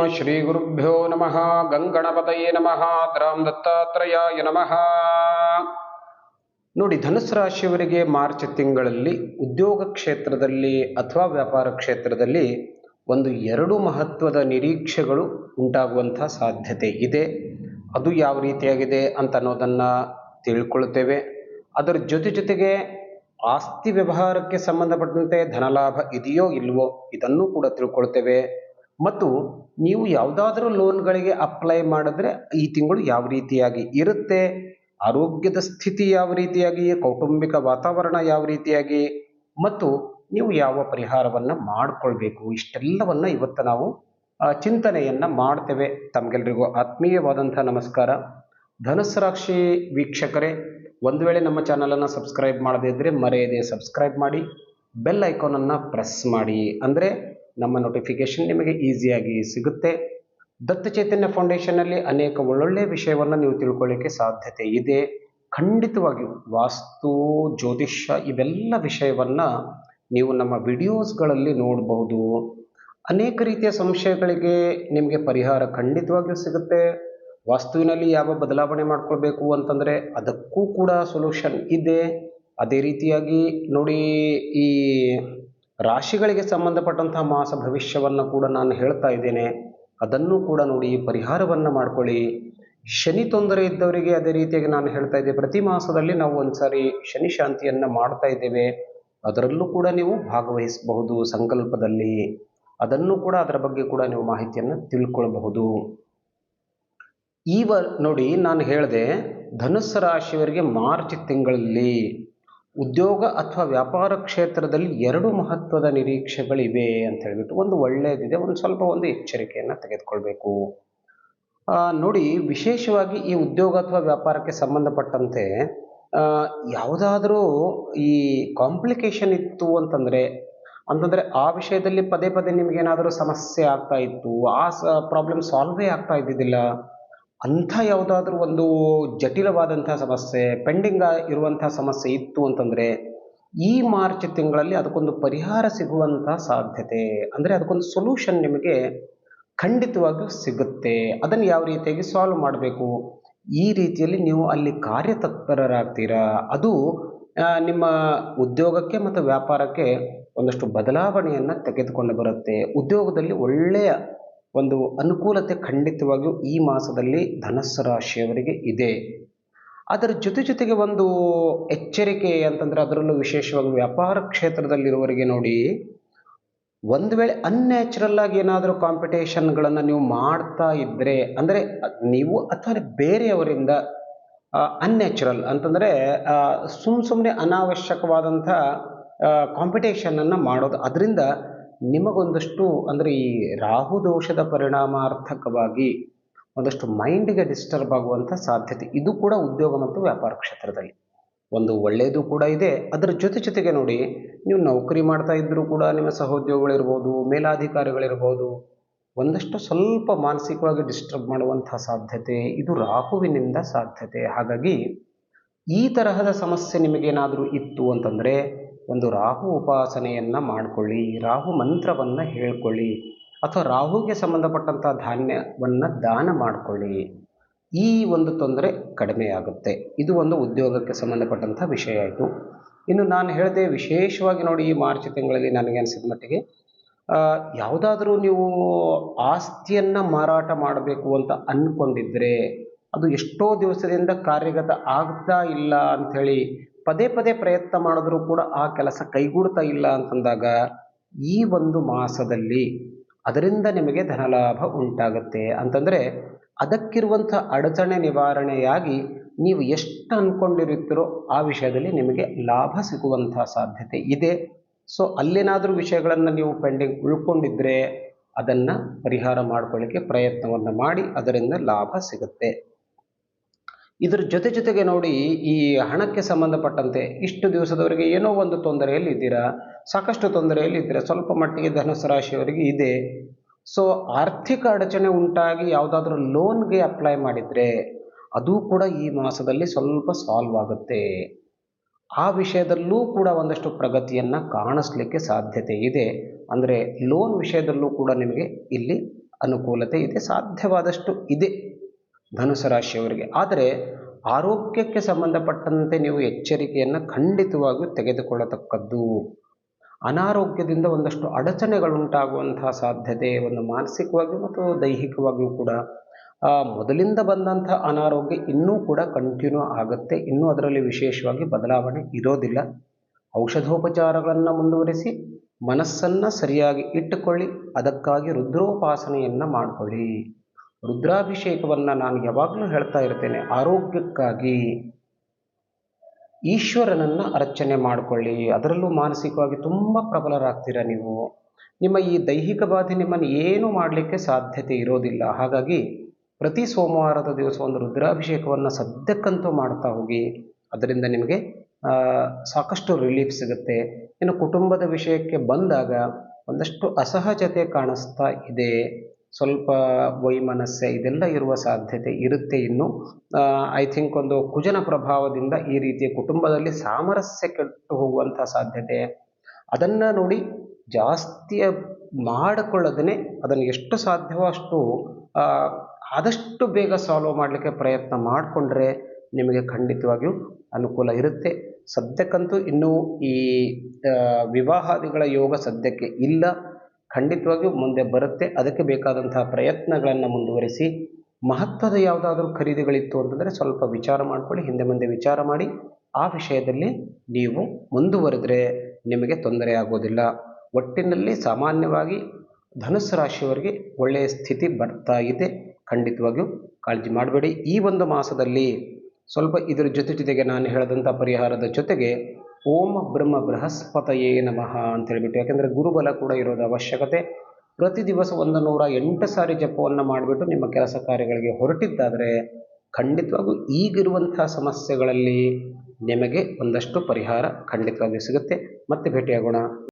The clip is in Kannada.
ಶ್ರೀ ಗುರುಭ್ಯೋ ನಮಃ ಗಂಗಣಪತಯೇ ನಮಃ ದ್ರಾಂ ದತ್ತಾತ್ರೇಯಾಯ ನಮಃ ನೋಡಿ, ಧನುಸು ರಾಶಿಯವರಿಗೆ ಮಾರ್ಚ್ ತಿಂಗಳಲ್ಲಿ ಉದ್ಯೋಗ ಕ್ಷೇತ್ರದಲ್ಲಿ ಅಥವಾ ವ್ಯಾಪಾರ ಕ್ಷೇತ್ರದಲ್ಲಿ ಒಂದು ಎರಡು ಮಹತ್ವದ ನಿರೀಕ್ಷೆಗಳು ಉಂಟಾಗುವಂಥ ಸಾಧ್ಯತೆ ಇದೆ. ಅದು ಯಾವ ರೀತಿಯಾಗಿದೆ ಅಂತ ಅನ್ನೋದನ್ನು ತಿಳ್ಕೊಳ್ತೇವೆ. ಅದರ ಜೊತೆ ಜೊತೆಗೆ ಆಸ್ತಿ ವ್ಯವಹಾರಕ್ಕೆ ಸಂಬಂಧಪಟ್ಟಂತೆ ಧನಲಾಭ ಇದೆಯೋ ಇಲ್ವೋ ಇದನ್ನು ಕೂಡ ತಿಳ್ಕೊಳ್ತೇವೆ. ಮತ್ತು ನೀವು ಯಾವುದಾದ್ರೂ ಲೋನ್ಗಳಿಗೆ ಅಪ್ಲೈ ಮಾಡಿದ್ರೆ ಈ ತಿಂಗಳು ಯಾವ ರೀತಿಯಾಗಿ ಇರುತ್ತೆ, ಆರೋಗ್ಯದ ಸ್ಥಿತಿ ಯಾವ ರೀತಿಯಾಗಿ, ಕೌಟುಂಬಿಕ ವಾತಾವರಣ ಯಾವ ರೀತಿಯಾಗಿ ಮತ್ತು ನೀವು ಯಾವ ಪರಿಹಾರವನ್ನು ಮಾಡಿಕೊಳ್ಬೇಕು, ಇಷ್ಟೆಲ್ಲವನ್ನು ಇವತ್ತು ನಾವು ಚಿಂತನೆಯನ್ನು ಮಾಡ್ತೇವೆ. ತಮಗೆಲ್ಲರಿಗೂ ಆತ್ಮೀಯವಾದಂಥ ನಮಸ್ಕಾರ. ಧನಸ್ರಾಕ್ಷಿ ವೀಕ್ಷಕರೇ, ಒಂದು ವೇಳೆ ನಮ್ಮ ಚಾನಲನ್ನು ಸಬ್ಸ್ಕ್ರೈಬ್ ಮಾಡದೇ ಇದ್ದರೆ ಮರೆಯದೆ ಸಬ್ಸ್ಕ್ರೈಬ್ ಮಾಡಿ, ಬೆಲ್ ಐಕಾನನ್ನು ಪ್ರೆಸ್ ಮಾಡಿ. ಅಂದರೆ ನಮ್ಮ ನೋಟಿಫಿಕೇಶನ್ ನಿಮಗೆ ಈಸಿಯಾಗಿ ಸಿಗುತ್ತೆ. ದತ್ತ ಚೈತನ್ಯ ಫೌಂಡೇಶನ್ನಲ್ಲಿ ಅನೇಕ ಒಳ್ಳೊಳ್ಳೆಯ ವಿಷಯವನ್ನು ನೀವು ತಿಳ್ಕೊಳ್ಳಿಕ್ಕೆ ಸಾಧ್ಯತೆ ಇದೆ. ಖಂಡಿತವಾಗಿಯೂ ವಾಸ್ತು, ಜ್ಯೋತಿಷ್ಯ ಇವೆಲ್ಲ ವಿಷಯವನ್ನು ನೀವು ನಮ್ಮ ವಿಡಿಯೋಸ್ಗಳಲ್ಲಿ ನೋಡಬಹುದು ಅನೇಕ ರೀತಿಯ ಸಂಶಯಗಳಿಗೆ ನಿಮಗೆ ಪರಿಹಾರ ಖಂಡಿತವಾಗಿಯೂ ಸಿಗುತ್ತೆ. ವಾಸ್ತುವಿನಲ್ಲಿ ಯಾವ ಬದಲಾವಣೆ ಮಾಡ್ಕೊಳ್ಬೇಕು ಅಂತಂದರೆ ಅದಕ್ಕೂ ಕೂಡ ಸೊಲ್ಯೂಷನ್ ಇದೆ. ಅದೇ ರೀತಿಯಾಗಿ ನೋಡಿ ಈ ರಾಶಿಗಳಿಗೆ ಸಂಬಂಧಪಟ್ಟಂತಹ ಮಾಸ ಭವಿಷ್ಯವನ್ನು ಕೂಡ ನಾನು ಹೇಳ್ತಾ ಇದ್ದೇನೆ. ಅದನ್ನು ಕೂಡ ನೋಡಿ ಪರಿಹಾರವನ್ನು ಮಾಡ್ಕೊಳ್ಳಿ. ಶನಿ ತೊಂದರೆ ಇದ್ದವರಿಗೆ ಅದೇ ರೀತಿಯಾಗಿ ನಾನು ಹೇಳ್ತಾ ಇದ್ದೆ, ಪ್ರತಿ ಮಾಸದಲ್ಲಿ ನಾವು ಒಂದ್ಸಾರಿ ಶನಿ ಶಾಂತಿಯನ್ನು ಮಾಡ್ತಾ ಇದ್ದೇವೆ. ಅದರಲ್ಲೂ ಕೂಡ ನೀವು ಭಾಗವಹಿಸಬಹುದು ಸಂಕಲ್ಪದಲ್ಲಿ. ಅದನ್ನು ಕೂಡ ಅದರ ಬಗ್ಗೆ ಕೂಡ ನೀವು ಮಾಹಿತಿಯನ್ನು ತಿಳ್ಕೊಳ್ಬಹುದು. ಈ ವ, ನೋಡಿ ನಾನು ಹೇಳಿದೆ, ಧನುಸ್ಸು ರಾಶಿಯವರಿಗೆ ಮಾರ್ಚ್ ತಿಂಗಳಲ್ಲಿ ಉದ್ಯೋಗ ಅಥವಾ ವ್ಯಾಪಾರ ಕ್ಷೇತ್ರದಲ್ಲಿ ಎರಡು ಮಹತ್ವದ ನಿರೀಕ್ಷೆಗಳಿವೆ ಅಂತ ಹೇಳ್ಬಿಟ್ಟು ಒಂದು ಒಳ್ಳೆಯದಿದೆ ಒಂದು ಸ್ವಲ್ಪ ಒಂದು ಎಚ್ಚರಿಕೆಯನ್ನು ತೆಗೆದುಕೊಳ್ಬೇಕು. ನೋಡಿ, ವಿಶೇಷವಾಗಿ ಈ ಉದ್ಯೋಗ ಅಥವಾ ವ್ಯಾಪಾರಕ್ಕೆ ಸಂಬಂಧಪಟ್ಟಂತೆ ಯಾವುದಾದ್ರೂ ಈ ಕಾಂಪ್ಲಿಕೇಶನ್ ಇತ್ತು ಅಂತಂದರೆ ಅಂತಂದರೆ ಆ ವಿಷಯದಲ್ಲಿ ಪದೇ ಪದೇ ನಿಮಗೇನಾದರೂ ಸಮಸ್ಯೆ ಆಗ್ತಾ ಇತ್ತು, ಆ ಸ ಪ್ರಾಬ್ಲಮ್ ಸಾಲ್ವೇ ಆಗ್ತಾ ಇದ್ದಿದ್ದಿಲ್ಲ ಅಂಥ ಯಾವುದಾದ್ರೂ ಒಂದು ಜಟಿಲವಾದಂಥ ಸಮಸ್ಯೆ, ಪೆಂಡಿಂಗ್ ಇರುವಂಥ ಸಮಸ್ಯೆ ಇತ್ತು ಅಂತಂದರೆ, ಈ ಮಾರ್ಚ್ ತಿಂಗಳಲ್ಲಿ ಅದಕ್ಕೊಂದು ಪರಿಹಾರ ಸಿಗುವಂಥ ಸಾಧ್ಯತೆ. ಅಂದರೆ ಅದಕ್ಕೊಂದು ಸೊಲ್ಯೂಷನ್ ನಿಮಗೆ ಖಂಡಿತವಾಗಿಯೂ ಸಿಗುತ್ತೆ. ಅದನ್ನು ಯಾವ ರೀತಿಯಾಗಿ ಸಾಲ್ವ್ ಮಾಡಬೇಕು? ಈ ರೀತಿಯಲ್ಲಿ ನೀವು ಅಲ್ಲಿ ಕಾರ್ಯತತ್ಪರರಾಗ್ತೀರಾ? ಅದು ನಿಮ್ಮ ಉದ್ಯೋಗಕ್ಕೆ ಮತ್ತು ವ್ಯಾಪಾರಕ್ಕೆ ಒಂದಷ್ಟು ಬದಲಾವಣೆಯನ್ನು ತೆಗೆದುಕೊಂಡು ಬರುತ್ತೆ. ಉದ್ಯೋಗದಲ್ಲಿ ಒಳ್ಳೆಯ ಒಂದು ಅನುಕೂಲತೆ ಖಂಡಿತವಾಗಿಯೂ ಈ ಮಾಸದಲ್ಲಿ ಧನಸ್ಸು ರಾಶಿಯವರಿಗೆ ಇದೆ. ಅದರ ಜೊತೆ ಜೊತೆಗೆ ಒಂದು ಎಚ್ಚರಿಕೆ ಅಂತಂದರೆ ಅದರಲ್ಲೂ ವಿಶೇಷವಾಗಿ ವ್ಯಾಪಾರ ಕ್ಷೇತ್ರದಲ್ಲಿರುವವರಿಗೆ ನೋಡಿ, ಒಂದು ವೇಳೆ ಅನ್ಯಾಚುರಲ್ ಆಗಿ ಏನಾದರೂ ಕಾಂಪಿಟೇಷನ್ಗಳನ್ನು ನೀವು ಮಾಡ್ತಾ ಇದ್ದರೆ ಅಂದರೆ ನೀವು ಅಥವಾ ಬೇರೆಯವರಿಂದ ಅನ್ಯಾಚುರಲ್ ಅಂತಂದರೆ ಸುಮ್ಮ ಸುಮ್ಮನೆ ಅನಾವಶ್ಯಕವಾದಂಥ ಕಾಂಪಿಟೇಷನನ್ನು ಮಾಡೋದು. ಅದರಿಂದ ನಿಮಗೊಂದಷ್ಟು ಅಂದರೆ ಈ ರಾಹು ದೋಷದ ಪರಿಣಾಮಾರ್ಥಕವಾಗಿ ಒಂದಷ್ಟು ಮೈಂಡ್ಗೆ ಡಿಸ್ಟರ್ಬ್ ಆಗುವಂಥ ಸಾಧ್ಯತೆ. ಇದು ಕೂಡ ಉದ್ಯೋಗ ಮತ್ತು ವ್ಯಾಪಾರ ಕ್ಷೇತ್ರದಲ್ಲಿ. ಒಂದು ಒಳ್ಳೆಯದು ಕೂಡ ಇದೆ. ಅದರ ಜೊತೆ ಜೊತೆಗೆ ನೋಡಿ, ನೀವು ನೌಕರಿ ಮಾಡ್ತಾ ಇದ್ದರೂ ಕೂಡ ನಿಮ್ಮ ಸಹೋದ್ಯೋಗಿಗಳಿರ್ಬೋದು, ಮೇಲಾಧಿಕಾರಿಗಳಿರ್ಬೋದು, ಒಂದಷ್ಟು ಸ್ವಲ್ಪ ಮಾನಸಿಕವಾಗಿ ಡಿಸ್ಟರ್ಬ್ ಮಾಡುವಂಥ ಸಾಧ್ಯತೆ, ಇದು ರಾಹುವಿನಿಂದ ಸಾಧ್ಯತೆ. ಹಾಗಾಗಿ ಈ ತರಹದ ಸಮಸ್ಯೆ ನಿಮಗೇನಾದರೂ ಇತ್ತು ಅಂತಂದರೆ ಒಂದು ರಾಹು ಉಪಾಸನೆಯನ್ನು ಮಾಡಿಕೊಳ್ಳಿ, ರಾಹು ಮಂತ್ರವನ್ನು ಹೇಳ್ಕೊಳ್ಳಿ ಅಥವಾ ರಾಹುಗೆ ಸಂಬಂಧಪಟ್ಟಂಥ ಧಾನ್ಯವನ್ನು ದಾನ ಮಾಡಿಕೊಳ್ಳಿ. ಈ ಒಂದು ತೊಂದರೆ ಕಡಿಮೆಯಾಗುತ್ತೆ ಇದು ಒಂದು ಉದ್ಯೋಗಕ್ಕೆ ಸಂಬಂಧಪಟ್ಟಂಥ ವಿಷಯ ಆಯಿತು ಇನ್ನು ನಾನು ಹೇಳಿದೆ ವಿಶೇಷವಾಗಿ ನೋಡಿ ಈ ಮಾರ್ಚ್ ತಿಂಗಳಲ್ಲಿ ನನಗೆ ಅನಿಸಿದ ಮಟ್ಟಿಗೆ ಯಾವುದಾದ್ರೂ ನೀವು ಆಸ್ತಿಯನ್ನು ಮಾರಾಟ ಮಾಡಬೇಕು ಅಂತ ಅಂದ್ಕೊಂಡಿದ್ರೆ ಅದು ಎಷ್ಟೋ ದಿವಸದಿಂದ ಕಾರ್ಯಗತ ಆಗ್ತಾ ಇಲ್ಲ ಅಂಥೇಳಿ ಪದೇ ಪದೇ ಪ್ರಯತ್ನ ಮಾಡಿದ್ರೂ ಕೂಡ ಆ ಕೆಲಸ ಕೈಗೂಡ್ತಾ ಇಲ್ಲ ಅಂತಂದಾಗ ಈ ಒಂದು ಮಾಸದಲ್ಲಿ ಅದರಿಂದ ನಿಮಗೆ ಧನಲಾಭ ಉಂಟಾಗುತ್ತೆ. ಅಂತಂದರೆ ಅದಕ್ಕಿರುವಂಥ ಅಡಚಣೆ ನಿವಾರಣೆಯಾಗಿ ನೀವು ಎಷ್ಟು ಅಂದ್ಕೊಂಡಿರುತ್ತೀರೋ ಆ ವಿಷಯದಲ್ಲಿ ನಿಮಗೆ ಲಾಭ ಸಿಗುವಂಥ ಸಾಧ್ಯತೆ ಇದೆ. ಸೊ, ಅಲ್ಲೇನಾದರೂ ವಿಷಯಗಳನ್ನು ನೀವು ಪೆಂಡಿಂಗ್ ಉಳ್ಕೊಂಡಿದ್ರೆ ಅದನ್ನು ಪರಿಹಾರ ಮಾಡ್ಕೊಳ್ಳಿಕ್ಕೆ ಪ್ರಯತ್ನವನ್ನು ಮಾಡಿ, ಅದರಿಂದ ಲಾಭ ಸಿಗುತ್ತೆ. ಇದರ ಜೊತೆ ಜೊತೆಗೆ ನೋಡಿ ಈ ಹಣಕ್ಕೆ ಸಂಬಂಧಪಟ್ಟಂತೆ ಇಷ್ಟು ದಿವಸದವರೆಗೆ ಏನೋ ಒಂದು ತೊಂದರೆಯಲ್ಲಿ ಇದ್ದೀರಾ? ಸಾಕಷ್ಟು ತೊಂದರೆಯಲ್ಲಿ ಇದ್ದೀರಾ? ಸ್ವಲ್ಪ ಮಟ್ಟಿಗೆ ಧನುಸು ರಾಶಿಯವರಿಗೆ ಇದೆ. ಸೊ ಆರ್ಥಿಕ ಅಡಚಣೆ ಉಂಟಾಗಿ ಯಾವುದಾದ್ರೂ ಲೋನ್ಗೆ ಅಪ್ಲೈ ಮಾಡಿದರೆ ಅದು ಕೂಡ ಈ ಮಾಸದಲ್ಲಿ ಸ್ವಲ್ಪ ಸಾಲ್ವ್ ಆಗುತ್ತೆ. ಆ ವಿಷಯದಲ್ಲೂ ಕೂಡ ಒಂದಷ್ಟು ಪ್ರಗತಿಯನ್ನು ಕಾಣಿಸ್ಲಿಕ್ಕೆ ಸಾಧ್ಯತೆ ಇದೆ. ಅಂದರೆ ಲೋನ್ ವಿಷಯದಲ್ಲೂ ಕೂಡ ನಿಮಗೆ ಇಲ್ಲಿ ಅನುಕೂಲತೆ ಇದೆ, ಸಾಧ್ಯವಾದಷ್ಟು ಇದೆ. ಧನುಸು ರಾಶಿಯವರಿಗೆ. ಆದರೆ ಆರೋಗ್ಯಕ್ಕೆ ಸಂಬಂಧಪಟ್ಟಂತೆ ನೀವು ಎಚ್ಚರಿಕೆಯನ್ನು ಖಂಡಿತವಾಗಿಯೂ ತೆಗೆದುಕೊಳ್ಳತಕ್ಕದ್ದು. ಅನಾರೋಗ್ಯದಿಂದ ಒಂದಷ್ಟು ಅಡಚಣೆಗಳುಂಟಾಗುವಂತಹ ಸಾಧ್ಯತೆ ಒಂದು ಮಾನಸಿಕವಾಗಿ ಮತ್ತು ದೈಹಿಕವಾಗಿಯೂ ಕೂಡ. ಮೊದಲಿಂದ ಬಂದಂಥ ಅನಾರೋಗ್ಯ ಇನ್ನೂ ಕೂಡ ಕಂಟಿನ್ಯೂ ಆಗುತ್ತೆ. ಇನ್ನೂ ಅದರಲ್ಲಿ ವಿಶೇಷವಾಗಿ ಬದಲಾವಣೆ ಇರೋದಿಲ್ಲ. ಔಷಧೋಪಚಾರಗಳನ್ನು ಮುಂದುವರಿಸಿ ಮನಸ್ಸನ್ನು ಸರಿಯಾಗಿ ಇಟ್ಟುಕೊಳ್ಳಿ. ಅದಕ್ಕಾಗಿ ರುದ್ರೋಪಾಸನೆಯನ್ನು ಮಾಡಿಕೊಳ್ಳಿ. ರುದ್ರಾಭಿಷೇಕವನ್ನು ನಾನು ಯಾವಾಗಲೂ ಹೇಳ್ತಾ ಇರ್ತೇನೆ. ಆರೋಗ್ಯಕ್ಕಾಗಿ ಈಶ್ವರನನ್ನು ಅರ್ಚನೆ ಮಾಡಿಕೊಳ್ಳಿ. ಅದರಲ್ಲೂ ಮಾನಸಿಕವಾಗಿ ತುಂಬ ಪ್ರಬಲರಾಗ್ತೀರ ನೀವು? ನಿಮ್ಮ ಈ ದೈಹಿಕ ಬಾಧೆ ನಿಮ್ಮನ್ನು ಏನು ಮಾಡಲಿಕ್ಕೆ ಸಾಧ್ಯತೆ ಇರೋದಿಲ್ಲ. ಹಾಗಾಗಿ ಪ್ರತಿ ಸೋಮವಾರದ ದಿವಸ ಒಂದು ರುದ್ರಾಭಿಷೇಕವನ್ನು ಸದ್ಯಕ್ಕಂತೂ ಮಾಡ್ತಾ ಹೋಗಿ, ಅದರಿಂದ ನಿಮಗೆ ಸಾಕಷ್ಟು ರಿಲೀಫ್ ಸಿಗುತ್ತೆ. ಇನ್ನು ಕುಟುಂಬದ ವಿಷಯಕ್ಕೆ ಬಂದಾಗ ಒಂದಷ್ಟು ಅಸಹಜತೆ ಕಾಣಿಸ್ತಾ ಇದೆ. ಸ್ವಲ್ಪ ವೈಮನಸ್ಸೆ ಇದೆಲ್ಲ ಇರುವ ಸಾಧ್ಯತೆ ಇರುತ್ತೆ ಇನ್ನು. ಐ ಥಿಂಕ್ ಒಂದು ಕುಜನ ಪ್ರಭಾವದಿಂದ ಈ ರೀತಿಯ ಕುಟುಂಬದಲ್ಲಿ ಸಾಮರಸ್ಯ ಕೆಟ್ಟು ಹೋಗುವಂಥ ಸಾಧ್ಯತೆ. ಅದನ್ನು ನೋಡಿ ಜಾಸ್ತಿ ಮಾಡಿಕೊಳ್ಳದೇ ಅದನ್ನು ಎಷ್ಟು ಸಾಧ್ಯವೋ ಅಷ್ಟು ಆದಷ್ಟು ಬೇಗ ಸಾಲ್ವ್ ಮಾಡಲಿಕ್ಕೆ ಪ್ರಯತ್ನ ಮಾಡಿಕೊಂಡ್ರೆ ನಿಮಗೆ ಖಂಡಿತವಾಗಿಯೂ ಅನುಕೂಲ ಇರುತ್ತೆ. ಸದ್ಯಕ್ಕಂತೂ ಇನ್ನೂ ಈ ವಿವಾಹಾದಿಗಳ ಯೋಗ ಸದ್ಯಕ್ಕೆ ಇಲ್ಲ. ಖಂಡಿತವಾಗಿಯೂ ಮುಂದೆ ಬರುತ್ತೆ. ಅದಕ್ಕೆ ಬೇಕಾದಂತಹ ಪ್ರಯತ್ನಗಳನ್ನು ಮುಂದುವರಿಸಿ, ಮಹತ್ವದ ಯಾವುದಾದ್ರೂ ಖರೀದಿಗಳಿತ್ತು ಅಂತಂದರೆ ಸ್ವಲ್ಪ ವಿಚಾರ ಮಾಡಿಕೊಳ್ಳಿ, ಹಿಂದೆ ಮುಂದೆ ವಿಚಾರ ಮಾಡಿ. ಆ ವಿಷಯದಲ್ಲಿ ನೀವು ಮುಂದುವರೆದ್ರೆ ನಿಮಗೆ ತೊಂದರೆ ಆಗೋದಿಲ್ಲ. ಒಟ್ಟಿನಲ್ಲಿ ಸಾಮಾನ್ಯವಾಗಿ ಧನುಸ್ಸು ರಾಶಿಯವರಿಗೆ ಒಳ್ಳೆಯ ಸ್ಥಿತಿ ಬರ್ತಾ ಇದೆ. ಖಂಡಿತವಾಗಿಯೂ ಕಾಳಜಿ ಮಾಡಬೇಡಿ. ಈ ಒಂದು ಮಾಸದಲ್ಲಿ ಸ್ವಲ್ಪ ಇದರ ಜೊತೆ ಜೊತೆಗೆ ನಾನು ಹೇಳಿದಂಥ ಪರಿಹಾರದ ಜೊತೆಗೆ ಓಂ ಬ್ರಹ್ಮ ಬೃಹಸ್ಪತಯೇ ನಮಃ ಅಂತ ಹೇಳಿಬಿಟ್ಟು, ಯಾಕೆಂದರೆ ಗುರುಬಲ ಕೂಡ ಇರೋದು ಅವಶ್ಯಕತೆ. ಪ್ರತಿ ದಿವಸ ಒಂದು ನೂರ ಎಂಟು ಸಾರಿ ಜಪವನ್ನು ಮಾಡಿಬಿಟ್ಟು ನಿಮ್ಮ ಕೆಲಸ ಕಾರ್ಯಗಳಿಗೆ ಹೊರಟಿದ್ದಾದರೆ, ಖಂಡಿತವಾಗೂ ಈಗಿರುವಂಥ ಸಮಸ್ಯೆಗಳಲ್ಲಿ ನಿಮಗೆ ಒಂದಷ್ಟು ಪರಿಹಾರ ಖಂಡಿತವಾಗಿಯೂ ಸಿಗುತ್ತೆ. ಮತ್ತೆ ಭೇಟಿಯಾಗೋಣ.